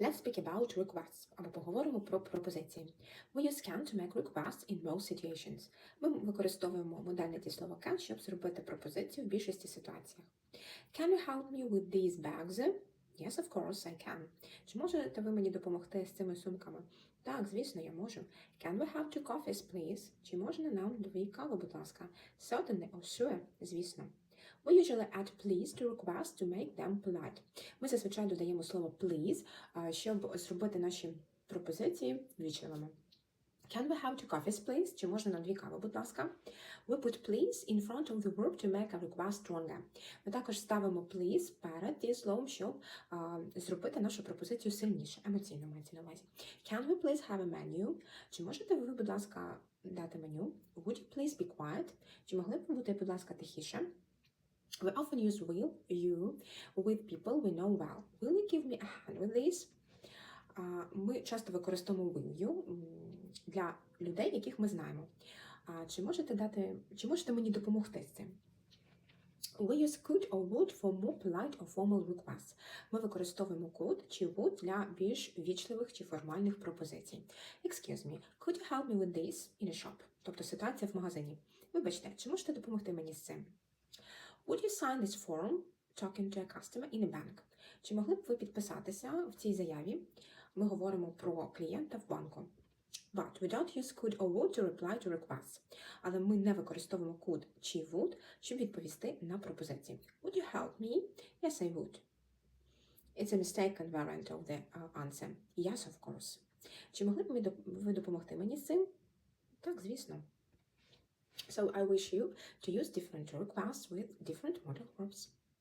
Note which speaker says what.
Speaker 1: Let's speak about requests, або поговоримо про пропозиції. We use can to make requests in most situations. Ми використовуємо модальне дієслово can, щоб зробити пропозицію в більшості ситуаціях. Can you help me with these bags? Yes, of course, I can. Чи можете ви мені допомогти з цими сумками? Так, звісно, я можу. Can we have two coffees, please? Чи можна нам дві кави, будь ласка? Certainly, or sure, звісно. We usually add please to requests to make them polite. Ми зазвичай додаємо слово please, щоб зробити наші пропозиції ввічливими. Can we have two coffees, please? Чи можна нам дві кави, будь ласка? We put please in front of the verb to make a request stronger. Ми також ставимо please перед дієсловом, щоб а, зробити нашу пропозицію сильніше, емоційно мається на увазі. Can we please have a menu? Чи можете ви, будь ласка, дати меню? Would you please be quiet? Чи могли б ви бути, будь ласка, тихіше? We often use will, you with people we know well. Will you give me a hand with this? Ми часто використовуємо will you для людей, яких ми знаємо. Чи можете дати, чи можете мені допомогти з цим? We use could or would for more polite or formal requests. Ми використовуємо could чи would для більш вічливих чи формальних пропозицій. Excuse me, could you help me with this in a shop? Тобто ситуація в магазині. Вибачте, чи можете допомогти мені з цим? Would you sign this form talking to a customer in a bank? Чи могли б ви підписатися в цій заяві? Ми говоримо про клієнта в банку. But we don't use could or would to reply to requests. Але ми не використовуємо could чи would, щоб відповісти на пропозиції. Would you help me? Yes, I would. It's a mistaken variant of the uh, answer. Yes, of course. Чи могли б ви допомогти мені з цим? Так, звісно. So I wish you to use different work paths with different model verbs.